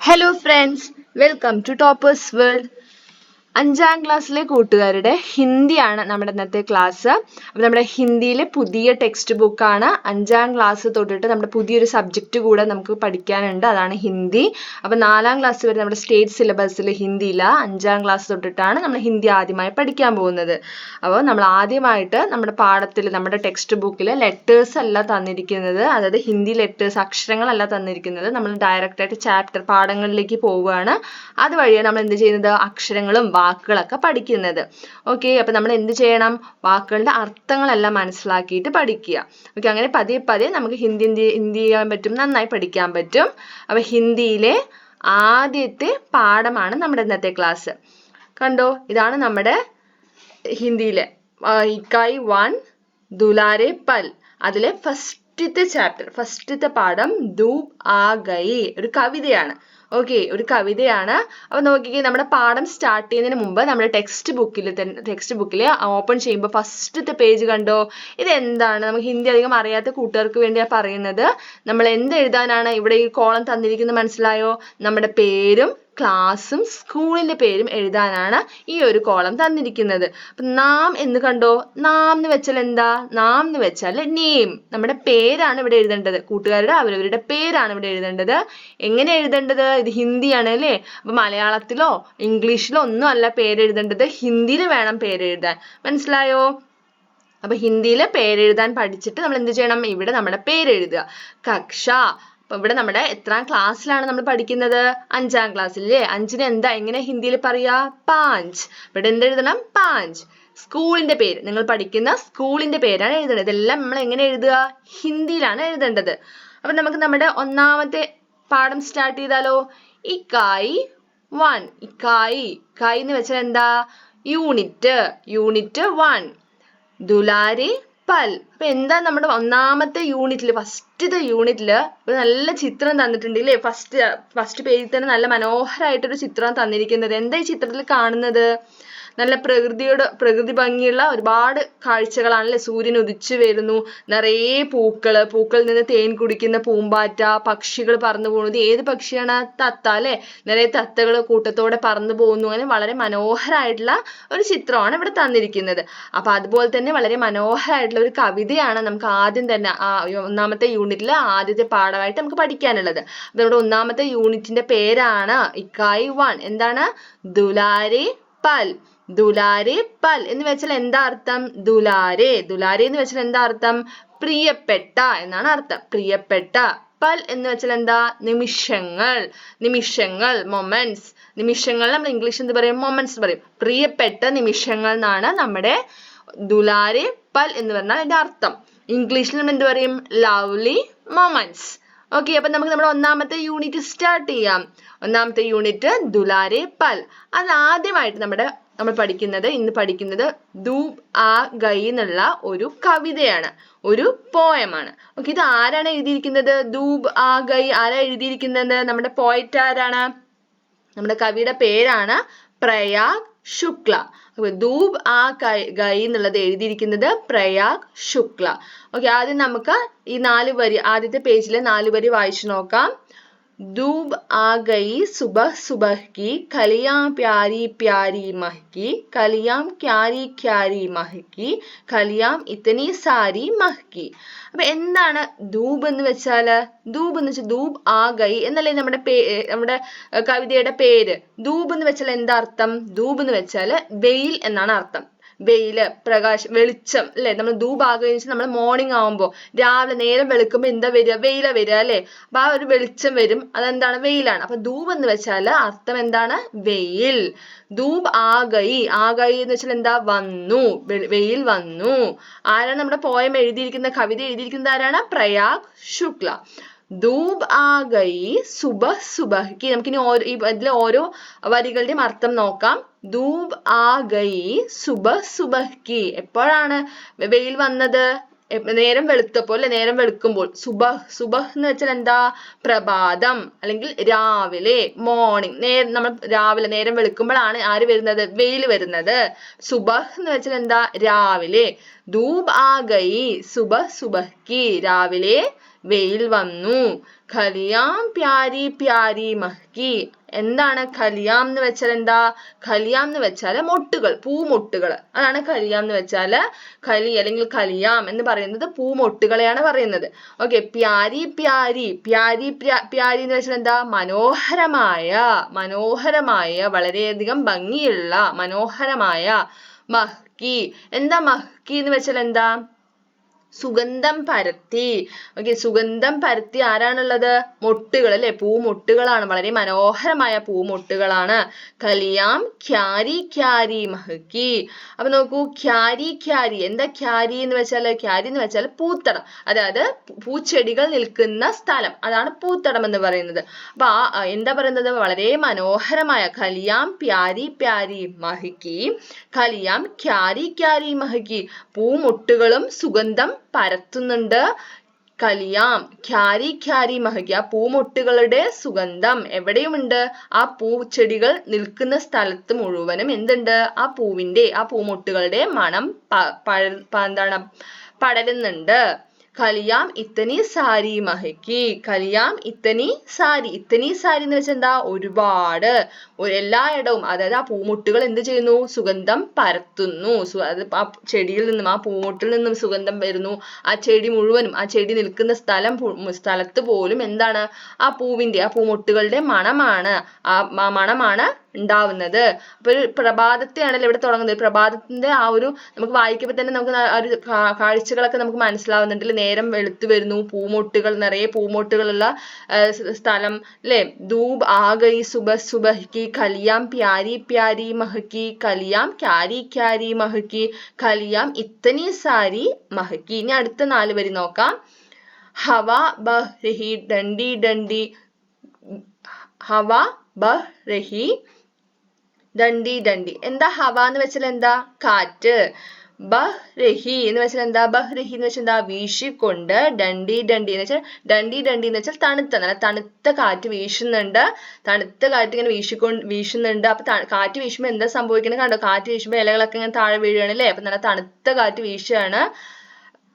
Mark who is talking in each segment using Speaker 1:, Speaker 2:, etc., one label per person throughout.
Speaker 1: Hello friends, welcome to Topper's World. അഞ്ചാം ക്ലാസ്സിലെ കൂട്ടുകാരുടെ ഹിന്ദിയാണ് നമ്മുടെ ഇന്നത്തെ ക്ലാസ് അപ്പോൾ നമ്മുടെ ഹിന്ദിയിലെ പുതിയ ടെക്സ്റ്റ് ബുക്കാണ് അഞ്ചാം ക്ലാസ് തൊട്ടിട്ട് നമ്മുടെ പുതിയൊരു സബ്ജക്റ്റ് കൂടെ നമുക്ക് പഠിക്കാനുണ്ട്. അതാണ് ഹിന്ദി. അപ്പോൾ നാലാം ക്ലാസ് വരെ നമ്മുടെ സ്റ്റേറ്റ് സിലബസിൽ ഹിന്ദിയില്ല അഞ്ചാം ക്ലാസ് തൊട്ടിട്ടാണ് നമ്മൾ ഹിന്ദി ആദ്യമായി പഠിക്കാൻ പോകുന്നത്. അപ്പോൾ നമ്മൾ ആദ്യമായിട്ട് നമ്മുടെ പാഠത്തിൽ നമ്മുടെ ടെക്സ്റ്റ് ബുക്കിൽ ലെറ്റേഴ്സ് അല്ല തന്നിരിക്കുന്നത്. അതായത് ഹിന്ദി ലെറ്റേഴ്സ് അക്ഷരങ്ങളല്ല തന്നിരിക്കുന്നത്. നമ്മൾ ഡയറക്റ്റായിട്ട് ചാപ്റ്റർ പാഠങ്ങളിലേക്ക് പോവുകയാണ്. അതുവഴിയാണ് നമ്മൾ എന്ത് ചെയ്യുന്നത്? അക്ഷരങ്ങളും വാക്കുകളൊക്കെ പഠിക്കുന്നത്. ഓക്കെ അപ്പൊ നമ്മൾ എന്ത് ചെയ്യണം? വാക്കുകളുടെ അർത്ഥങ്ങളെല്ലാം മനസ്സിലാക്കിയിട്ട് പഠിക്കുക. ഓക്കെ അങ്ങനെ പതിയെ പതിയെ നമുക്ക് ഹിന്ദി ഹിന്ദി ചെയ്യാൻ പറ്റും നന്നായി പഠിക്കാൻ പറ്റും. അപ്പൊ ഹിന്ദിയിലെ ആദ്യത്തെ പാഠമാണ് നമ്മുടെ ഇന്നത്തെ ക്ലാസ് കണ്ടോ? ഇതാണ് നമ്മുടെ ഹിന്ദിയിലെ ഇക്കായ് വൺ ദുലാരെ പൽ. അതിലെ ഫസ്റ്റത്തെ ചാപ്റ്റർ ഫസ്റ്റത്തെ പാഠം ധൂപ് ആ ഗൈ ഒരു കവിതയാണ്. ഓക്കെ ഒരു കവിതയാണ്. അപ്പൊ നോക്കിക്കേ നമ്മുടെ പാഠം സ്റ്റാർട്ട് ചെയ്യുന്നതിന് മുമ്പ് നമ്മുടെ ടെക്സ്റ്റ് ബുക്കിൽ ടെക്സ്റ്റ് ബുക്കിൽ ഓപ്പൺ ചെയ്യുമ്പോൾ ഫസ്റ്റത്തെ പേജ് കണ്ടോ? ഇത് എന്താണ് നമുക്ക് ഹിന്ദി അധികം അറിയാത്ത കൂട്ടുകാർക്ക് വേണ്ടിയാണ് പറയുന്നത്. നമ്മൾ എന്ത് എഴുതാനാണ് ഇവിടെ ഈ കോളം തന്നിരിക്കുന്നത് മനസ്സിലായോ? നമ്മുടെ പേരും ക്ലാസ്സും സ്കൂളിന്റെ പേരും എഴുതാനാണ് ഈ ഒരു കോളം തന്നിരിക്കുന്നത്. അപ്പം നാം എന്ന് കണ്ടോ? നാം എന്ന് വെച്ചാൽ എന്താ? നാം എന്ന് വെച്ചാൽ നെയിം നമ്മുടെ പേരാണ് ഇവിടെ എഴുതേണ്ടത്. കൂട്ടുകാരുടെ അവരവരുടെ പേരാണ് ഇവിടെ എഴുതേണ്ടത്. എങ്ങനെ എഴുതേണ്ടത്? ഇത് ഹിന്ദിയാണ് അല്ലേ? അപ്പം മലയാളത്തിലോ ഇംഗ്ലീഷിലോ ഒന്നും അല്ല പേരെഴുതേണ്ടത് ഹിന്ദിയിൽ വേണം പേരെഴുതാൻ മനസ്സിലായോ? അപ്പൊ ഹിന്ദിയിൽ പേരെഴുതാൻ പഠിച്ചിട്ട് നമ്മൾ എന്ത് ചെയ്യണം? ഇവിടെ നമ്മുടെ പേരെഴുതുക കക്ഷ. അപ്പൊ ഇവിടെ നമ്മുടെ എത്രാം ക്ലാസ്സിലാണ് നമ്മൾ പഠിക്കുന്നത്? അഞ്ചാം ക്ലാസ്സിൽ അല്ലേ അഞ്ചിന് എന്താ? എങ്ങനെ ഹിന്ദിയിൽ പറയാ? പാഞ്ച്. ഇവിടെ എന്തെഴുതണം പാഞ്ച്. സ്കൂളിന്റെ പേര്. നിങ്ങൾ പഠിക്കുന്ന സ്കൂളിന്റെ പേരാണ് എഴുതേണ്ടത് ഇതെല്ലാം നമ്മൾ എങ്ങനെ എഴുതുക? ഹിന്ദിയിലാണ് എഴുതേണ്ടത്. അപ്പൊ നമുക്ക് നമ്മുടെ ഒന്നാമത്തെ പാഠം സ്റ്റാർട്ട് ചെയ്താലോ? ഇക്കായി വൺ. ഇക്കായി. ഇക്കായി എന്ന് വെച്ചാൽ എന്താ? യൂണിറ്റ്. Unit one. ദുലാരി പൽ. അപ്പൊ എന്താ നമ്മുടെ ഒന്നാമത്തെ യൂണിറ്റിൽ ഫസ്റ്റത്തെ യൂണിറ്റിൽ ഒരു നല്ല ചിത്രം തന്നിട്ടുണ്ട് ഇല്ലേ? ഫസ്റ്റ് ഫസ്റ്റ് പേജിൽ തന്നെ നല്ല മനോഹരമായിട്ടൊരു ചിത്രം തന്നിരിക്കുന്നത്. എന്താ ഈ ചിത്രത്തിൽ കാണുന്നത്? നല്ല പ്രകൃതിയോട് പ്രകൃതി ഭംഗിയുള്ള ഒരുപാട് കാഴ്ചകളാണല്ലേ? സൂര്യൻ ഉദിച്ചു വരുന്നു. നിറയെ പൂക്കൾ പൂക്കളിൽ നിന്ന് തേൻ കുടിക്കുന്ന പൂമ്പാറ്റ പക്ഷികൾ പറന്നു പോകുന്നത്. ഏത് പക്ഷിയാണ്? തത്ത അല്ലെ? നിറയെ തത്തകൾ കൂട്ടത്തോടെ പറന്നു പോകുന്നു. അങ്ങനെ വളരെ മനോഹരമായിട്ടുള്ള ഒരു ചിത്രമാണ് ഇവിടെ തന്നിരിക്കുന്നത്. അപ്പൊ അതുപോലെ തന്നെ വളരെ മനോഹരമായിട്ടുള്ള ഒരു കവിതയാണ് നമുക്ക് ആദ്യം തന്നെ ആ ഒന്നാമത്തെ യൂണിറ്റിൽ ആദ്യത്തെ പാഠമായിട്ട് നമുക്ക് പഠിക്കാനുള്ളത്. നമ്മുടെ ഒന്നാമത്തെ യൂണിറ്റിന്റെ പേരാണ് ഇക്കായി വൺ. എന്താണ്? ദുലാരെ പൽ. ദുലാരെ പൽ എന്ന് വെച്ചാൽ എന്താ അർത്ഥം? ദുലാരെ. ദുലാരെ എന്ന് വെച്ചാൽ എന്താ അർത്ഥം? പ്രിയപ്പെട്ട എന്നാണ് അർത്ഥം. പ്രിയപ്പെട്ട. പൽ എന്ന് വെച്ചാൽ എന്താ? നിമിഷങ്ങൾ. നിമിഷങ്ങൾ മൊമെന്റ്സ്. നിമിഷങ്ങൾ നമ്മൾ ഇംഗ്ലീഷ് എന്ത് പറയും? മൊമെന്റ്സ് പറയും. പ്രിയപ്പെട്ട നിമിഷങ്ങൾ എന്നാണ് നമ്മുടെ ദുലാരെ പൽ എന്ന് പറഞ്ഞാൽ അതിന്റെ അർത്ഥം. ഇംഗ്ലീഷിൽ നമ്മൾ എന്ത് പറയും? Lovely moments. ഓക്കെ അപ്പൊ നമുക്ക് നമ്മുടെ ഒന്നാമത്തെ യൂണിറ്റ് സ്റ്റാർട്ട് ചെയ്യാം. ഒന്നാമത്തെ യൂണിറ്റ് ദുലാരെ പൽ. അത് ആദ്യമായിട്ട് നമ്മുടെ നമ്മൾ പഠിക്കുന്നത് ഇന്ന് പഠിക്കുന്നത് ധൂപ് ആ ഗൈ എന്നുള്ള ഒരു കവിതയാണ് ഒരു പോയമാണ് ഓക്കെ ഇത് ആരാണ് എഴുതിയിരിക്കുന്നത്? ധൂപ് ആ ഗൈ ആരാ എഴുതിയിരിക്കുന്നത്? നമ്മുടെ പോയറ്റ് ആരാണ്? നമ്മുടെ കവിയുടെ പേരാണ് പ്രയാഗ് ശുക്ല. ധൂപ് ആ ഗൈ എന്നുള്ളത് എഴുതിയിരിക്കുന്നത് പ്രയാഗ് ശുക്ല. ഓക്കെ ആദ്യം നമുക്ക് ഈ നാല് വരി ആദ്യത്തെ പേജിലെ നാല് വരി വായിച്ചു നോക്കാം. धूप आ गई सुबह सुबह की कलियां प्यारी प्यारी महकी कलियां क्यारी क्यारी महकी കലിയാം ഇത്തനി സാരി മഹ്കി അപ്പൊ എന്താണ് ധൂപ് എന്ന് വെച്ചാല് ധൂപ് എന്ന് വെച്ചാൽ ധൂപ് ആ ഗൈ എന്നല്ലേ നമ്മുടെ പേ നമ്മുടെ കവിതയുടെ പേര് ധൂപ് എന്ന് വെച്ചാൽ എന്താ അർത്ഥം ധൂപ് എന്ന് വെച്ചാല് വെയിൽ എന്നാണ് അർത്ഥം വെയിൽ പ്രകാശം വെളിച്ചം അല്ലെ? നമ്മൾ ധൂപാകുക വെച്ചാൽ നമ്മൾ മോർണിംഗ് ആവുമ്പോൾ രാവിലെ നേരം വെളുക്കുമ്പോൾ എന്താ വരിക? വെയില വരിക അല്ലെ? അപ്പൊ ആ ഒരു വെളിച്ചം വരും. അതെന്താണ്? വെയിലാണ്. അപ്പൊ ധൂപ് എന്ന് വെച്ചാൽ അർത്ഥം എന്താണ്? വെയിൽ. ധൂപ് ആകൈ ആകൈ എന്ന് വെച്ചാൽ എന്താ? വന്നു. വെയിൽ വന്നു. ആരാണ് നമ്മുടെ പോയം എഴുതിയിരിക്കുന്ന കവിത എഴുതിയിരിക്കുന്നത് ആരാണ്? പ്രയാഗ് ശുക്ല. ധൂപ് ഗൈ സുബഹ് സുബഹ്ക്ക് നമുക്കിനി ഓരോ ഇതിലെ ഓരോ വരികളുടെയും അർത്ഥം നോക്കാം. ധൂപ് ഗൈ സുബഹ് സുബഹ്ക്ക് എപ്പോഴാണ് വെയിൽ വന്നത്? നേരം വെളുത്തപ്പോൾ അല്ലെ നേരം വെളുക്കുമ്പോൾ സുബഹ് സുബഹ് എന്ന് വെച്ചാൽ എന്താ? പ്രഭാതം. അല്ലെങ്കിൽ രാവിലെ മോർണിംഗ് നേ നമ്മൾ രാവിലെ നേരം വെളുക്കുമ്പോഴാണ് ആര് വരുന്നത്? വെയിൽ വരുന്നത്. സുബഹ് എന്ന് വെച്ചാൽ എന്താ? രാവിലെ. ധൂപ് ആ സുബഹ് സുബഹ്ക്ക് രാവിലെ വെയിൽ വന്നു. ഖലിയാം പ്യാരി പ്യാരി മഹ്കി. എന്താണ് ഖലിയാം എന്ന് വെച്ചാൽ എന്താ? ഖലിയാം എന്ന് വെച്ചാൽ മൊട്ടുകൾ പൂമൊട്ടുകൾ. അതാണ് ഖലിയാം എന്ന് വെച്ചാൽ ഖലി അല്ലെങ്കിൽ ഖലിയാം എന്ന് പറയുന്നത് പൂമൊട്ടുകളെയാണ് പറയുന്നത്. ഓക്കെ പ്യാരി പ്യാരി. പ്യാരി പ്യാരി എന്ന് വെച്ചാൽ എന്താ? മനോഹരമായ മനോഹരമായ വളരെയധികം ഭംഗിയുള്ള മനോഹരമായ മഹ്കി. എന്താ മഹ്കി എന്ന് വെച്ചാൽ എന്താ? സുഗന്ധം പരത്തി. ഓക്കെ സുഗന്ധം പരത്തി ആരാണുള്ളത്? മൊട്ടുകൾ അല്ലെ? പൂമൊട്ടുകളാണ്. വളരെ മനോഹരമായ പൂമൊട്ടുകളാണ്. കലിയാം ക്യാരി ക്യാരി മഹക്കി. അപ്പൊ നോക്കൂ ക്യാരി ക്യാരി. എന്താ ക്യാരി എന്ന് വെച്ചാൽ? ക്യാരി എന്ന് വെച്ചാൽ പൂത്തടം. അതായത് പൂച്ചെടികൾ നിൽക്കുന്ന സ്ഥലം. അതാണ് പൂത്തടം എന്ന് പറയുന്നത്. അപ്പൊ ആ എന്താ പറയുന്നത്? വളരെ മനോഹരമായ കലിയാം പ്യാരി പ്യാരി മഹക്കി. കലിയാം ക്യാരി ക്യാരി മഹക്കി. പൂമൊട്ടുകളും സുഗന്ധം പരത്തുന്നുണ്ട്. കലിയാം. ഖ്യാരി ഖ്യാരി മഹകിയ പൂമൊട്ടുകളുടെ സുഗന്ധം എവിടെയുമുണ്ട്? ആ പൂച്ചെടികൾ നിൽക്കുന്ന സ്ഥലത്ത് മുഴുവനും എന്തുണ്ട്? ആ പൂവിന്റെ ആ പൂമൊട്ടുകളുടെ മണം പ- എന്താണ്? പടരുന്നുണ്ട്. കലിയാം ഇത്തനി സാരി മഹക്കി. കലിയാം ഇത്തനി സാരി. ഇത്തനി സാരി എന്ന് വെച്ചാൽ എന്താ? ഒരുപാട്. ഒരു എല്ലായിടവും. അതായത് ആ പൂമുട്ടുകൾ എന്ത് ചെയ്യുന്നു? സുഗന്ധം പരത്തുന്നു. അത് ആ ചെടിയിൽ നിന്നും ആ പൂമുട്ടിൽ നിന്നും സുഗന്ധം വരുന്നു. ആ ചെടി മുഴുവനും ആ ചെടി നിൽക്കുന്ന സ്ഥലം സ്ഥലത്ത് പോലും എന്താണ്? ആ പൂവിന്റെ ആ പൂമുട്ടുകളുടെ മണമാണ്. ആ മണമാണ് ഉണ്ടാവുന്നത്. അപ്പൊ ഒരു പ്രഭാതത്തെയാണല്ലോ ഇവിടെ തുടങ്ങുന്നത്. പ്രഭാതത്തിന്റെ ആ ഒരു നമുക്ക് വായിക്കുമ്പോൾ തന്നെ നമുക്ക് ആ ഒരു കാഴ്ചകളൊക്കെ നമുക്ക് മനസ്സിലാവുന്നുണ്ട് അല്ലെ നേരം വെളുത്തു വരുന്നു പൂമൊട്ടുകൾ നിറയെ പൂമൊട്ടുകളുള്ള സ്ഥലം അല്ലെ ധൂപ് ആ ഗയി സുബ കി കലിയാം പ്യാരി പ്യാരി മഹക്കി കലിയാം ക്യാരി ക്യാരി മഹക്കി കലിയാം ഇത്തനി സാരി മഹക്കി ഇനി അടുത്ത നാല് വരി നോക്കാം. ഹവ ബഹ് രഹി ഡണ്ടി ഡണ്ടി ഹവ ബഹ് രഹി ഡണ്ടി ഡണ്ടി എന്താ ഹവ എന്ന് വെച്ചാൽ എന്താ? കാറ്റ്. ബഹ്രഹി എന്ന് വെച്ചാൽ എന്താ? ബഹ്രഹി എന്ന് വെച്ചാൽ എന്താ? വീശിക്കൊണ്ട് ഡണ്ടി ഡണ്ടി എന്ന് വെച്ചാൽ ഡണ്ടി ഡണ്ടി എന്ന് വെച്ചാൽ തണുത്ത. നല്ല തണുത്ത കാറ്റ് വീശുന്നുണ്ട്. തണുത്ത കാറ്റ് ഇങ്ങനെ വീശിക്കൊണ്ട് വീശുന്നുണ്ട്. അപ്പൊ കാറ്റ് വീശുമ്പോൾ എന്താ സംഭവിക്കുന്നത് കണ്ടോ? കാറ്റ് വീശുമ്പോൾ ഇലകളൊക്കെ ഇങ്ങനെ താഴെ വീഴുകയാണ് അല്ലേ അപ്പൊ നല്ല തണുത്ത കാറ്റ് വീശുകയാണ്.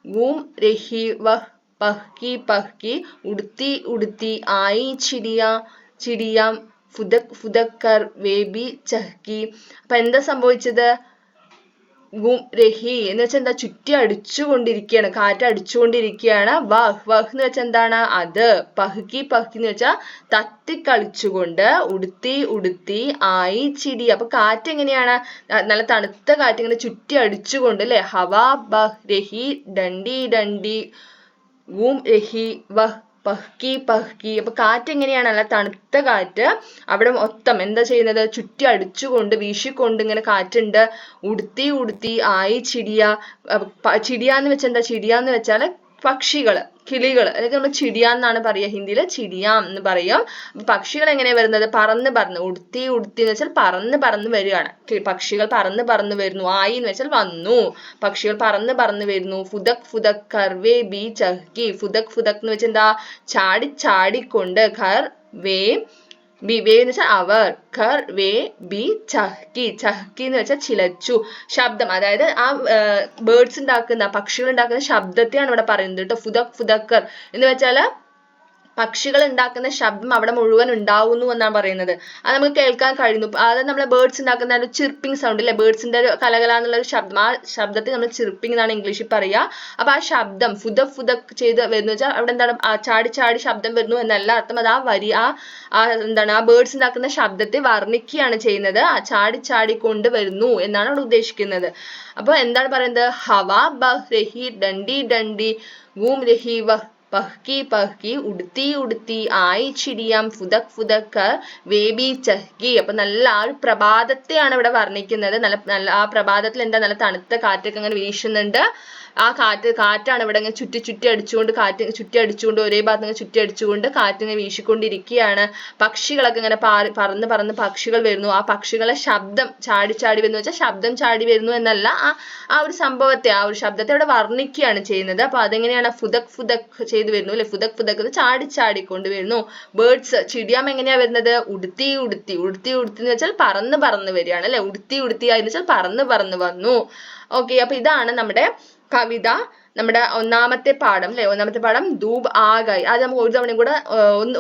Speaker 1: ഗൂം രഹി വഹ് പഹ്കി പഹ്കി. ഉടുത്തി ഉടുത്തി ആയി ചിരിയ ചിടിയാം ഫുദക് ഫുദക്കർ വേബി ചഹ്കി. അപ്പൊ എന്താ സംഭവിച്ചത്? ഗും രഹി എന്ന് വെച്ചാൽ എന്താ ചുറ്റി അടിച്ചുകൊണ്ടിരിക്കുകയാണ് കാറ്റ് അടിച്ചുകൊണ്ടിരിക്കുകയാണ് വഹ് വഹ് എന്ന് വെച്ചാൽ എന്താണ്? അത്. പഹ്കി പഹ്കി എന്ന് വെച്ചാൽ തത്തിക്കളിച്ചുകൊണ്ട് ഉടുത്തി ഉടുത്തി ആയി ചിടി. അപ്പൊ കാറ്റ് എങ്ങനെയാണ്? നല്ല തണുത്ത കാറ്റ് ഇങ്ങനെ ചുറ്റി അടിച്ചുകൊണ്ട് അല്ലെ ഹവാ ബഹ് രഹി ഡണ്ടി ഡണ്ടി ഗും രഹി വഹ് പഹ്കി പഹ്കി. അപ്പൊ കാറ്റ് എങ്ങനെയാണ് നല്ല തണുത്ത കാറ്റ്. അവിടെ മൊത്തം എന്താ ചെയ്യുന്നത്? ചുറ്റി അടിച്ചുകൊണ്ട് വീശിക്കൊണ്ട് ഇങ്ങനെ കാറ്റുണ്ട്. ഉടുത്തി ഉടുത്തി ആയി ചിടിയ. ചിടിയാന്ന് വെച്ചാൽ എന്താ? ചിടിയാന്ന് വെച്ചാൽ പക്ഷികൾ കിളികൾ അല്ലെങ്കിൽ നമ്മൾ ചിടിയ എന്നാണ് പറയുക ഹിന്ദിയിൽ ചിടിയാം എന്ന് പറയും. പക്ഷികൾ എങ്ങനെയാ വരുന്നത്? പറന്ന് പറന്ന് ഉടുത്തി ഉടുത്തി എന്ന് വെച്ചാൽ പറന്ന് പറന്ന് വരികയാണ്. പക്ഷികൾ പറന്ന് പറന്ന് വരുന്നു ആയി എന്ന് വെച്ചാൽ വന്നു. പക്ഷികൾ പറന്ന് പറന്ന് വരുന്നു ഫുദക് ഫുദക് കർവേ ബി ചഹ്കി ഫുദക് ഫുദക് എന്ന് വെച്ചാൽ എന്താ? ചാടി ചാടിക്കൊണ്ട് ഖർ വേ ബി വേ എന്ന് വെച്ചാൽ അവർ ഖർ വേ ബി ചഹ്കി. ചഹ്കി എന്ന് വെച്ചാൽ ചിലച്ചു ശബ്ദം. അതായത് ആ ബേർഡ്സ് ഉണ്ടാക്കുന്ന പക്ഷികൾ ഉണ്ടാക്കുന്ന ശബ്ദത്തെയാണ് ഇവിടെ പറയുന്നത് കേട്ടോ. ഫുദക് ഫുദക്കർ എന്ന് വെച്ചാൽ പക്ഷികൾ ഉണ്ടാക്കുന്ന ശബ്ദം അവിടെ മുഴുവൻ ഉണ്ടാവുന്നു എന്നാണ് പറയുന്നത്. അത് നമുക്ക് കേൾക്കാൻ കഴിയുന്നു. അത് നമ്മളെ ബേർഡ്സ് ഉണ്ടാക്കുന്ന ഒരു ചിർപ്പിംഗ് സൗണ്ട് അല്ലെ ബേർഡ്സിന്റെ ഒരു കലകല എന്നുള്ള ഒരു ശബ്ദം. ആ ശബ്ദത്തെ നമ്മൾ ചിർപ്പിംഗ് എന്നാണ് ഇംഗ്ലീഷിൽ പറയുക. അപ്പൊ ആ ശബ്ദം ഫുദ ഫുദ ചെയ്ത് വരുന്നു വെച്ചാൽ അവിടെ എന്താണ്? ആ ചാടി ചാടി ശബ്ദം വരുന്നു എന്നല്ല അർത്ഥം. അത് ആ വരി ആ എന്താണ്? ആ ബേർഡ്സ് ഉണ്ടാക്കുന്ന ശബ്ദത്തെ വർണിക്കുകയാണ് ചെയ്യുന്നത്. ആ ചാടി ചാടി കൊണ്ട് വരുന്നു എന്നാണ് അവിടെ ഉദ്ദേശിക്കുന്നത്. അപ്പൊ എന്താണ് പറയുന്നത്? ഹവ ബഹ് രഹി ഡണ്ടി ഡണ്ടി ഗൂം രഹി വഹ് പഹ്കി പഹ്കി ഉടുത്തി ഉടുത്തി ആയി ചിടിയാം ഫുദക് ഫുദക്കർ വേബി ചഹ്കി. അപ്പൊ നല്ല ആ ഒരു പ്രഭാതത്തെയാണ് ഇവിടെ വർണിക്കുന്നത്. നല്ല നല്ല ആ പ്രഭാതത്തിൽ എന്താ നല്ല തണുത്ത കാറ്റൊക്കെ അങ്ങനെ വീശുന്നുണ്ട്. ആ കാറ്റ് കാറ്റാണ് ഇവിടെ ഇങ്ങനെ ചുറ്റി ചുറ്റി അടിച്ചുകൊണ്ട് കാറ്റ് ചുറ്റി അടിച്ചുകൊണ്ട് ഒരേ ഭാഗത്ത് ഇങ്ങനെ ചുറ്റി അടിച്ചുകൊണ്ട് കാറ്റ് ഇങ്ങനെ വീശിക്കൊണ്ടിരിക്കുകയാണ് പക്ഷികളൊക്കെ ഇങ്ങനെ പാറി പറന്ന് പറന്ന് പക്ഷികൾ വരുന്നു. ആ പക്ഷികളെ ശബ്ദം ചാടി ചാടി വരുന്നു. വെച്ചാൽ ശബ്ദം ചാടി വരുന്നു എന്നല്ല ആ ആ ഒരു സംഭവത്തെ ആ ഒരു ശബ്ദത്തെ അവിടെ വർണിക്കുകയാണ് ചെയ്യുന്നത്. അപ്പൊ അതെങ്ങനെയാണ് ഫുദക് ഫുദക് ചെയ്തു വരുന്നു അല്ലെ? ഫുദക് ഫുദക് എന്ന് ചാടി ചാടിക്കൊണ്ട് വരുന്നു. ബേർഡ്സ് ചിടിയാം എങ്ങനെയാ വരുന്നത്? ഉടുത്തി ഉടുത്തി ഉടുത്തി ഉടുത്തി എന്ന് വെച്ചാൽ പറന്ന് പറന്ന് വരികയാണ് അല്ലെ? ഉടുത്തി ഉടുത്തി എന്ന് വെച്ചാൽ പറന്ന് പറന്ന് വന്നു. ഓക്കെ അപ്പൊ ഇതാണ് നമ്മുടെ കവിത നമ്മുടെ ഒന്നാമത്തെ പാഠം അല്ലെ? ഒന്നാമത്തെ പാഠം ധൂപ് ആഗൈ അത് നമുക്ക് ഒരു തവണയും കൂടെ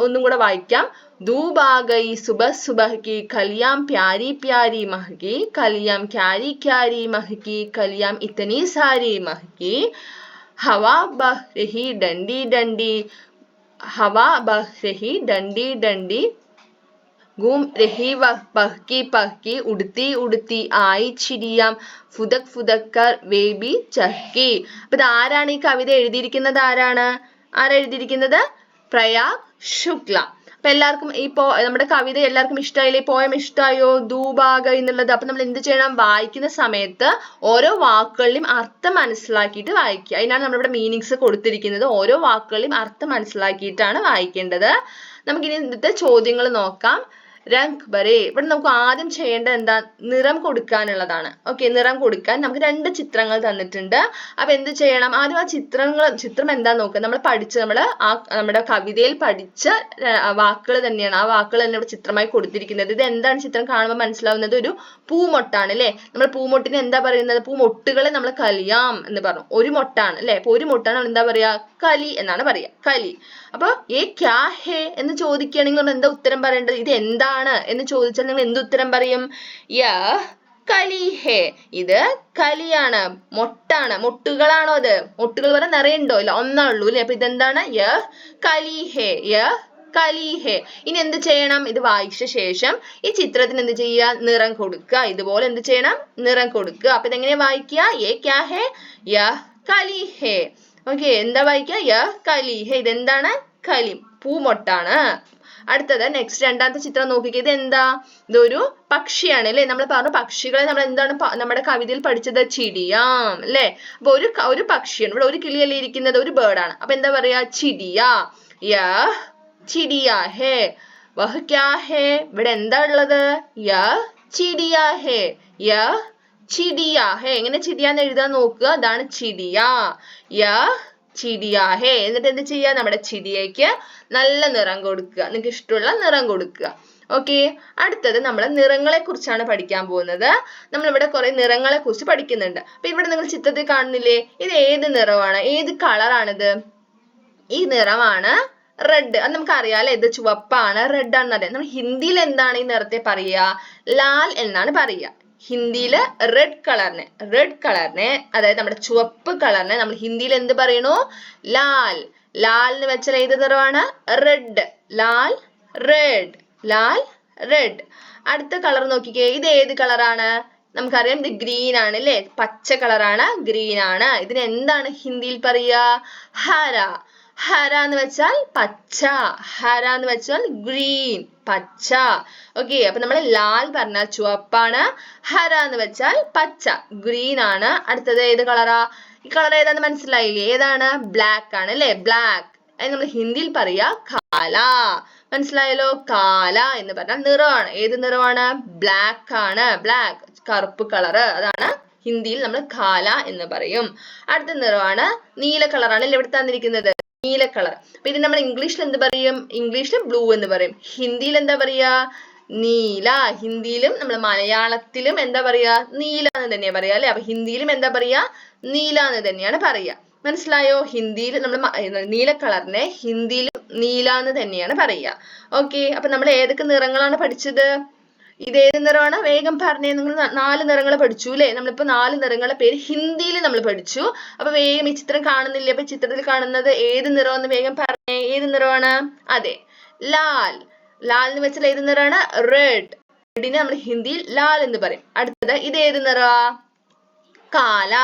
Speaker 1: ഒന്നും കൂടെ വായിക്കാം. ധൂപ് ആഗൈ സുബ സുബഹി കലിയാം പ്യാരി പ്യാരി മഹകി കലിയാം ക്യാരി ക്യാരി മഹകി കലിയാം ഇത്തനി സാരി മഹകി. ഹവാ ബഹ്രഹി ഡണ്ടി ഡണ്ടി ഹവാ ബഹ്രഹി ഡണ്ടി ഡണ്ടി ഗും രഹി വഹ് പഹ്കി പഹ്കി ഉടുത്തി ഉടുത്തി ആയി ചിരിയാം. ഫുദക് ഫുദക്ക വേബി ചഹ്കി. അപ്പൊ ഇതാരാണ് ഈ കവിത എഴുതിയിരിക്കുന്നത് ആരാണ്? ആരെഴുതിയിരിക്കുന്നത് പ്രയാഗ് ശുക്ല. അപ്പൊ എല്ലാവർക്കും ഈ പോ നമ്മുടെ കവിത എല്ലാവർക്കും ഇഷ്ടമായില്ലേ പോയം ഇഷ്ടമായോ ദൂഭാഗ എന്നുള്ളത്. അപ്പൊ നമ്മൾ എന്ത് ചെയ്യണം? വായിക്കുന്ന സമയത്ത് ഓരോ വാക്കുകളിലും അർത്ഥം മനസ്സിലാക്കിയിട്ട് വായിക്കുക. അതിനാണ് നമ്മളിവിടെ മീനിങ്സ് കൊടുത്തിരിക്കുന്നത്. ഓരോ വാക്കുകളിലും അർത്ഥം മനസ്സിലാക്കിയിട്ടാണ് വായിക്കേണ്ടത്. നമുക്കിനി ഇന്നത്തെ ചോദ്യങ്ങൾ നോക്കാം. രംഗ് ബരേ ഇവിടെ നമുക്ക് ആദ്യം ചെയ്യേണ്ടത് എന്താ? നിറം കൊടുക്കാനുള്ളതാണ്. ഓക്കെ നിറം കൊടുക്കാൻ നമുക്ക് രണ്ട് ചിത്രങ്ങൾ തന്നിട്ടുണ്ട്. അപ്പൊ എന്ത് ചെയ്യണം? ആദ്യം ആ ചിത്രങ്ങൾ ചിത്രം എന്താ നോക്കുക? നമ്മൾ പഠിച്ച നമ്മൾ ആ നമ്മുടെ കവിതയിൽ പഠിച്ച വാക്കുകൾ തന്നെയാണ്. ആ വാക്കുകൾ തന്നെ ഇവിടെ ചിത്രമായി കൊടുത്തിരിക്കുന്നത്. ഇത് എന്താണ് ചിത്രം? കാണുമ്പോൾ മനസ്സിലാവുന്നത് ഒരു പൂമൊട്ടാണ് അല്ലെ നമ്മൾ പൂമൊട്ടിന് എന്താ പറയുന്നത്? പൂമൊട്ടുകളെ നമ്മൾ കലിയാം എന്ന് പറഞ്ഞു. ഒരു മൊട്ടാണ് അല്ലെ? അപ്പൊ ഒരു മൊട്ടാണ് നമ്മൾ എന്താ പറയാ? കലി എന്നാണ് പറയാ. കലി. അപ്പൊ ഏ ക്യാ ഹേ എന്ന് ചോദിക്കുകയാണെങ്കിൽ നമ്മൾ എന്താ ഉത്തരം പറയേണ്ടത്? ഇത് എന്താണ് എന്ന് ചോദിച്ചാൽ നിങ്ങൾ എന്ത് ഉത്തരം പറയും? യാ കലി ഹേ. ഇത് കലിയാണ്. മൊട്ടാണ്. മൊട്ടുകളാണോ അത്? മൊട്ടുകൾ പറഞ്ഞാൽ നിറയുണ്ടോ? ഇല്ല ഒന്നേ ഉള്ളൂ അല്ലെ? അപ്പൊ ഇതെന്താണ്? യ കലി ഹേ. യഹ് കലി ഹേ ഇനി എന്ത് ചെയ്യണം? ഇത് വായിച്ച ശേഷം ഈ ചിത്രത്തിന് എന്ത് ചെയ്യുക? നിറം കൊടുക്കുക. ഇതുപോലെ എന്ത് ചെയ്യണം? നിറം കൊടുക്കുക. അപ്പൊ ഇതെങ്ങനെ വായിക്കുക? ഏ ക്യാ ഹേ? യ കലി ഹേ ഓക്കെ എന്താ വായിക്കുക? യ കലി ഹേ ഇതെന്താണ്? കലി. പൂമൊട്ടാണ്. അടുത്തത് നെക്സ്റ്റ് രണ്ടാമത്തെ ചിത്രം നോക്കിക്കേ. ഇത് എന്താ ഇതൊരു പക്ഷിയാണ് അല്ലെ? നമ്മൾ പറഞ്ഞു പക്ഷികളെ നമ്മൾ എന്താണ് നമ്മുടെ കവിതയിൽ പഠിച്ചത്? ചിടിയാം അല്ലെ? അപ്പൊ ഒരു ഒരു പക്ഷിയാണ്. ഇവിടെ ഒരു കിളിയല്ലേ ഇരിക്കുന്നത്? ഒരു ബേർഡാണ് അപ്പൊ എന്താ പറയാ? ചിടിയ. യഹ് ചിടിയ ഹേ. വഹ് ഹേ? ഇവിടെ എന്താ ഉള്ളത്? യ ചിടിയ ഹേ. യ ചിടിയ ഹേ. എങ്ങനെ ചിടിയാന്ന് എഴുതാൻ നോക്കുക? അതാണ് ചിടിയ. യ ചിടിയ ഹേ. എന്നിട്ട് എന്ത് ചെയ്യുക? നമ്മുടെ ചിടിയയ്ക്ക് നല്ല നിറം കൊടുക്കുക. നിങ്ങൾക്ക് ഇഷ്ടമുള്ള നിറം കൊടുക്കുക. ഓക്കെ. അടുത്തത് നമ്മൾ നിറങ്ങളെ കുറിച്ചാണ് പഠിക്കാൻ പോകുന്നത്. നമ്മൾ ഇവിടെ കുറെ നിറങ്ങളെ കുറിച്ച് പഠിക്കുന്നുണ്ട്. അപ്പൊ ഇവിടെ നിങ്ങൾ ചിത്രത്തിൽ കാണുന്നില്ലേ? ഇത് ഏത് നിറമാണ്? ഏത് കളറാണിത്? ഈ നിറമാണ് റെഡ് അത് നമുക്ക് അല്ലെ? ഇത് ചുവപ്പാണ് റെഡ് ആണെന്ന് അറിയാം. നമ്മൾ ഹിന്ദിയിൽ എന്താണ് ഈ നിറത്തെ പറയുക? ലാൽ എന്നാണ് പറയുക. ഹിന്ദിയിൽ റെഡ് കളറിനെ റെഡ് കളറിനെ അതായത് നമ്മുടെ ചുവപ്പ് കളറിനെ നമ്മൾ ഹിന്ദിയിൽ എന്ത് പറയണു? ലാൽ. ലാൽ എന്ന് വെച്ചാൽ ഏത് നിറമാണ്? റെഡ് ലാൽ റെഡ് ലാൽ റെഡ് അടുത്ത കളർ നോക്കിക്കേ. ഇത് ഏത് കളറാണ് നമുക്കറിയാം ഇത് ഗ്രീൻ ആണ് അല്ലേ? പച്ച കളറാണ് ഗ്രീൻ ആണ്. ഇതിന് എന്താണ് ഹിന്ദിയിൽ പറയുക? ഹര. ഹര എന്ന് വെച്ചാൽ പച്ച ഹര എന്ന് വെച്ചാൽ ഗ്രീൻ പച്ച. ഓക്കെ അപ്പൊ നമ്മൾ ലാൽ പറഞ്ഞാൽ ചുവപ്പാണ് ഹര എന്ന് വെച്ചാൽ പച്ച ഗ്രീൻ ആണ്. അടുത്തത് ഏത് കളറാ? ഈ കളർ ഏതാന്ന് മനസ്സിലായില്ലേ? ഏതാണ്? ബ്ലാക്ക് ആണ് അല്ലെ? ബ്ലാക്ക് അത് നമ്മൾ ഹിന്ദിയിൽ പറയാ കാല. മനസ്സിലായല്ലോ? കാല എന്ന് പറഞ്ഞാൽ നിറമാണ് ഏത് നിറമാണ് ബ്ലാക്ക് ആണ്. ബ്ലാക്ക് കറുപ്പ് കളർ അതാണ് ഹിന്ദിയിൽ നമ്മൾ കാല എന്ന് പറയും. അടുത്ത നിറമാണ് നീല കളറാണ് ഇവിടെ തന്നിരിക്കുന്നത്? നീല കളർ. അപ്പൊ ഇത് നമ്മൾ ഇംഗ്ലീഷിൽ എന്ത് പറയും? ഇംഗ്ലീഷിൽ ബ്ലൂ എന്ന് പറയും. ഹിന്ദിയിൽ എന്താ പറയാ? നീല. ഹിന്ദിയിലും നമ്മൾ മലയാളത്തിലും എന്താ പറയാ? നീല എന്ന് തന്നെയാ പറയാ അല്ലെ? അപ്പൊ ഹിന്ദിയിലും എന്താ പറയാ? നീല എന്ന് തന്നെയാണ് പറയാ. മനസ്സിലായോ? ഹിന്ദിയിൽ നമ്മൾ നീല കളറിനെ ഹിന്ദിയിലും നീല എന്ന് തന്നെയാണ് പറയുക ഓക്കെ അപ്പൊ നമ്മൾ ഏതൊക്കെ നിറങ്ങളാണ് പഠിച്ചത്? ഇത് ഏത് നിറമാണ്? വേഗം പറഞ്ഞേ. നിങ്ങൾ നാല് നിറങ്ങൾ പഠിച്ചു അല്ലേ? നമ്മളിപ്പോ നാല് നിറങ്ങളുടെ പേര് ഹിന്ദിയിൽ നമ്മൾ പഠിച്ചു. അപ്പൊ വേഗം ഈ ചിത്രം കാണുന്നില്ല? അപ്പൊ ചിത്രത്തിൽ കാണുന്നത് ഏത് നിറമെന്ന് വേഗം പറഞ്ഞേ. ഏത് നിറമാണ്? അതെ. ലാൽ. ലാൽ എന്ന് വെച്ചാൽ ഏത് നിറമാണ്? റെഡ്. റെഡിനെ നമ്മൾ ഹിന്ദിയിൽ ലാൽ എന്ന് പറയും. അടുത്തത് ഇത് ഏത് നിറവാ കാല.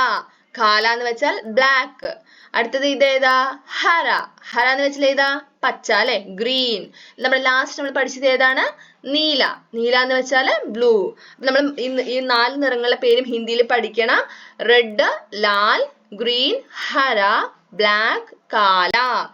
Speaker 1: കാല എന്ന് വെച്ചാൽ ബ്ലാക്ക്. അടുത്തത് ഇതേതാ ഹര. ഹര എന്ന് വെച്ചാൽ ഏതാ? പച്ച അല്ലെ? ഗ്രീൻ. നമ്മൾ ലാസ്റ്റ് നമ്മൾ പഠിച്ചത് ഏതാണ്? നീല. നീല എന്ന് വെച്ചാൽ ബ്ലൂ നമ്മൾ ഈ നാല് നിറങ്ങളുടെ പേരും ഹിന്ദിയിൽ പഠിക്കണം. റെഡ് ലാൽ ഗ്രീൻ ഹര ബ്ലാക്ക് കാല.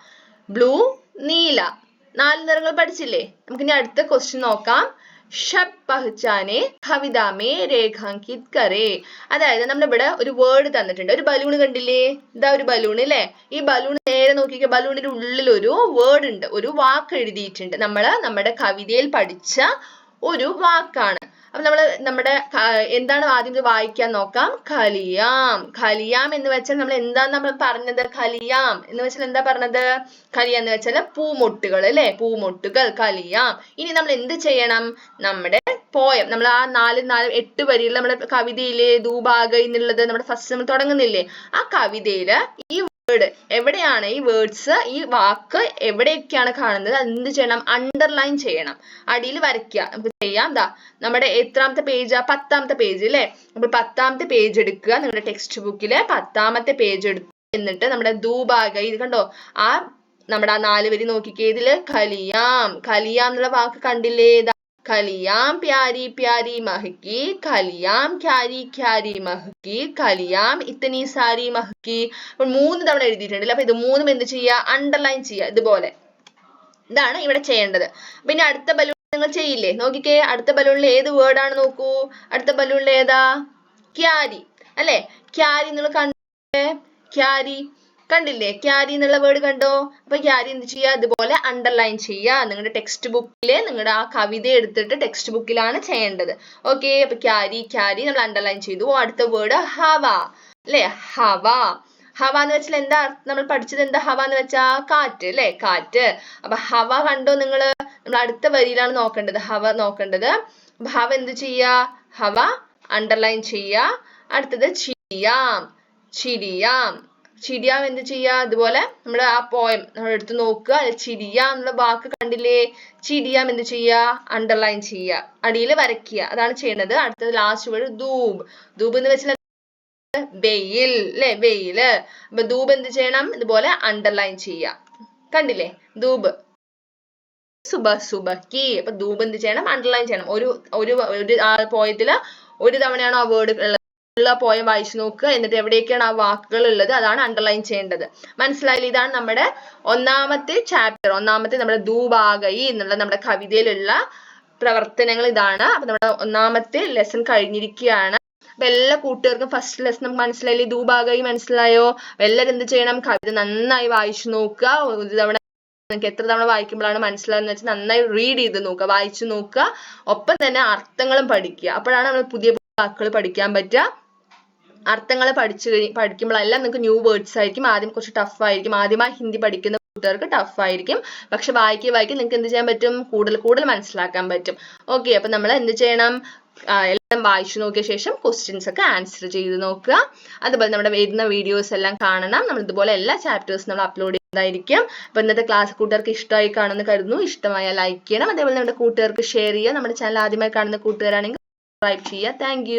Speaker 1: ബ്ലൂ നീല. നാല് നിറങ്ങൾ പഠിച്ചില്ലേ? നമുക്ക് ഇനി അടുത്ത ക്വസ്റ്റ്യൻ നോക്കാം. ഷബ് പഹ്ചാനെ ഭവിതാമേ രേഖാങ്കിത് കരേ. അതായത് നമ്മളിവിടെ ഒരു വേർഡ് തന്നിട്ടുണ്ട്. ഒരു ബലൂൺ കണ്ടില്ലേ? ഇതാ ഒരു ബലൂൺ അല്ലേ ഈ ബലൂൺ നേരെ നോക്കിക്കുക ബലൂണിന്റെ ഉള്ളിൽ ഒരു വേർഡ് ഉണ്ട്. ഒരു വാക്ക് എഴുതിയിട്ടുണ്ട്. നമ്മൾ നമ്മുടെ കവിതയിൽ പഠിച്ച ഒരു വാക്കാണ്. അപ്പൊ നമ്മൾ നമ്മുടെ എന്താണ് ആദ്യം വായിക്കാൻ നോക്കാം? ഖലിയാം. ഖലിയാം എന്ന് വെച്ചാൽ നമ്മൾ എന്താണ് നമ്മൾ പറഞ്ഞത്? ഖലിയാം എന്ന് വെച്ചാൽ എന്താ പറഞ്ഞത്? ഖലിയാം എന്ന് വെച്ചാൽ പൂമൊട്ടുകൾ അല്ലെ? പൂമൊട്ടുകൾ ഖലിയാം. ഇനി നമ്മൾ എന്ത് ചെയ്യണം? നമ്മുടെ പോയം നമ്മൾ ആ നാല് നാല് എട്ട് വരിയിൽ നമ്മുടെ കവിതയിലെ ദൂഭാഗ എന്നുള്ളത് നമ്മുടെ ഫസ്റ്റ് നമ്മൾ തുടങ്ങുന്നില്ലേ? ആ കവിതയിൽ ഈ വേർഡ് എവിടെയാണ് ഈ വേർഡ്സ് ഈ വാക്ക് എവിടെയൊക്കെയാണ് കാണുന്നത്? എന്ത് ചെയ്യണം? അണ്ടർലൈൻ ചെയ്യണം. അടിയിൽ വരയ്ക്കുക. നമുക്ക് ചെയ്യാം? എന്താ നമ്മുടെ എത്രാമത്തെ പേജാ പത്താമത്തെ പേജ് അല്ലേ? അപ്പോൾ പത്താമത്തെ പേജ് എടുക്കുക. നിങ്ങളുടെ ടെക്സ്റ്റ് ബുക്കിലെ പത്താമത്തെ പേജ് എടുക്കുക എന്നിട്ട് നമ്മുടെ ദൂഭാഗ ഇത് കണ്ടോ? ആ നമ്മുടെ ആ നാല് വരി നോക്കിക്കേ. കലിയാം. കലിയാം എന്നുള്ള വാക്ക് കണ്ടില്ലേ? ദാ ഖലിയാം പ്യാരി പ്യാരി മഹക്കി കലിയാം ഖ്യാരി ഖ്യാരി മഹക്കി കലിയാം ഇത്തനി സാരി മഹക്കി മൂന്ന് തവണ എഴുതിയിട്ടുണ്ട് അപ്പൊ ഇത് മൂന്നും എന്ത് ചെയ്യുക? അണ്ടർലൈൻ ചെയ്യുക. ഇതുപോലെ. ഇതാണ് ഇവിടെ ചെയ്യേണ്ടത്. പിന്നെ അടുത്ത ബലൂൺ നിങ്ങൾ ചെയ്യില്ലേ? നോക്കിക്കേ. അടുത്ത ബലൂണിൽ ഏത് വേർഡ് ആണ് നോക്കൂ? അടുത്ത ബലൂണിൽ ഏതാ? ക്യാരി. അല്ലേ? ക്യാരി നിങ്ങൾ കണ്ടേ. ക്യാരി. കണ്ടില്ലേ? ക്യാരി എന്നുള്ള വേർഡ് കണ്ടോ? അപ്പൊ ക്യാരി എന്ത് ചെയ്യുക? ഇതുപോലെ അണ്ടർലൈൻ ചെയ്യുക. നിങ്ങളുടെ ടെക്സ്റ്റ് ബുക്കിൽ നിങ്ങളുടെ ആ കവിത എടുത്തിട്ട് ടെക്സ്റ്റ് ബുക്കിലാണ് ചെയ്യേണ്ടത്. ഓക്കെ അപ്പൊ ക്യാരി ക്യാരി നമ്മൾ അണ്ടർലൈൻ ചെയ്തു. അടുത്ത വേർഡ് ഹവ. അല്ലെ? ഹവ. ഹവ എന്ന് വെച്ചാൽ എന്താ? നമ്മൾ പഠിച്ചത് എന്താ ഹവ എന്ന് വെച്ചാ കാറ്റ് അല്ലെ? കാറ്റ്. അപ്പൊ ഹവ കണ്ടോ നിങ്ങൾ നമ്മൾ അടുത്ത വരിയിലാണ് നോക്കേണ്ടത്. ഹവ നോക്കേണ്ടത്. ഹവ എന്ത് ചെയ്യാ ഹവ അണ്ടർലൈൻ ചെയ്യുക. അടുത്തത് ചിരിയാം. ചിരിയാം. ചിരിയാം എന്ത് ചെയ്യാ? അതുപോലെ നമ്മൾ ആ പോയം നമ്മൾ എടുത്ത് നോക്കുക. ചിരിയാം എന്നുള്ള വാക്ക് കണ്ടില്ലേ? ചിരിയാം എന്ത് ചെയ്യാ? അണ്ടർലൈൻ ചെയ്യുക. അടിയിൽ വരയ്ക്കുക. അതാണ് ചെയ്യേണ്ടത് അടുത്തത് ലാസ്റ്റ് വേർഡ് ധൂബ് ധൂബ് എന്ന് വെച്ചാൽ വെയിൽ അല്ലെ? വെയിൽ അപ്പൊ ധൂബ് എന്ത് ചെയ്യണം? ഇതുപോലെ അണ്ടർലൈൻ ചെയ്യുക. കണ്ടില്ലേ? ധൂബ് സുബ സുബക്കി. അപ്പൊ ധൂബ് എന്ത് ചെയ്യണം? അണ്ടർലൈൻ ചെയ്യണം. ഒരു ഒരു ഒരു ആ പോയത്തിൽ ഒരു തവണയാണോ ആ വേർഡ് ഉള്ള പോയം വായിച്ചു നോക്കുക. എന്നിട്ട് എവിടെയൊക്കെയാണ് ആ വാക്കുകൾ ഉള്ളത്? അതാണ് അണ്ടർലൈൻ ചെയ്യേണ്ടത്. മനസ്സിലായില്ലേ? ഇതാണ് നമ്മുടെ ഒന്നാമത്തെ ചാപ്റ്റർ ഒന്നാമത്തെ നമ്മുടെ ദൂഭാഗയി എന്നുള്ള നമ്മുടെ കവിതയിലുള്ള പ്രവർത്തനങ്ങൾ ഇതാണ്. അപ്പൊ നമ്മുടെ ഒന്നാമത്തെ ലെസൺ കഴിഞ്ഞിരിക്കുകയാണ്. അപ്പൊ എല്ലാ കൂട്ടുകാർക്കും ഫസ്റ്റ് ലെസൺ നമുക്ക് മനസ്സിലായില്ലേ? ദൂഭാഗമായി മനസ്സിലായോ? എല്ലാവരും എന്ത് ചെയ്യണം? കവിത നന്നായി വായിച്ചു നോക്കുക. ഒരു തവണ നിങ്ങൾക്ക് എത്ര തവണ വായിക്കുമ്പോഴാണ് മനസ്സിലാവുന്നത് വെച്ചാൽ നന്നായി റീഡ് ചെയ്ത് നോക്കുക. വായിച്ചു നോക്കുക. ഒപ്പം തന്നെ അർത്ഥങ്ങളും പഠിക്കുക. അപ്പോഴാണ് നമ്മൾ പുതിയ വാക്കുകൾ പഠിക്കാൻ പറ്റുക. അർത്ഥങ്ങൾ പഠിച്ചു പഠിക്കുമ്പോഴെല്ലാം നിങ്ങൾക്ക് ന്യൂ വേർഡ്സ് ആയിരിക്കും. ആദ്യം കുറച്ച് ടഫ് ആയിരിക്കും. ആദ്യമായി ഹിന്ദി പഠിക്കുന്ന കൂട്ടുകാർക്ക് ടഫ് ആയിരിക്കും. പക്ഷെ വായിക്കുക വായിക്കുക നിങ്ങൾക്ക് എന്ത് ചെയ്യാൻ പറ്റും? കൂടുതൽ കൂടുതൽ മനസ്സിലാക്കാൻ പറ്റും. ഓക്കെ അപ്പൊ നമ്മൾ എന്ത് ചെയ്യണം? എല്ലാം വായിച്ചു നോക്കിയ ശേഷം ക്വസ്റ്റ്യൻസ് ഒക്കെ ആൻസർ ചെയ്ത് നോക്കുക. അതുപോലെ നമ്മുടെ വരുന്ന വീഡിയോസ് എല്ലാം കാണണം. നമ്മൾ ഇതുപോലെ എല്ലാ ചാപ്റ്റേഴ്സും നമ്മൾ അപ്ലോഡ് ചെയ്യുന്നതായിരിക്കും അപ്പൊ ഇന്നത്തെ ക്ലാസ് കൂട്ടുകാർക്ക് ഇഷ്ടമായി കാണുമെന്ന് കരുതുന്നു. ഇഷ്ടമായ ലൈക്ക് ചെയ്യണം. അതേപോലെ നമ്മുടെ കൂട്ടുകാർക്ക് ഷെയർ ചെയ്യുക. നമ്മുടെ ചാനൽ ആദ്യമായി കാണുന്ന കൂട്ടുകാരാണെങ്കിൽ സബ്സ്ക്രൈബ് ചെയ്യുക. താങ്ക്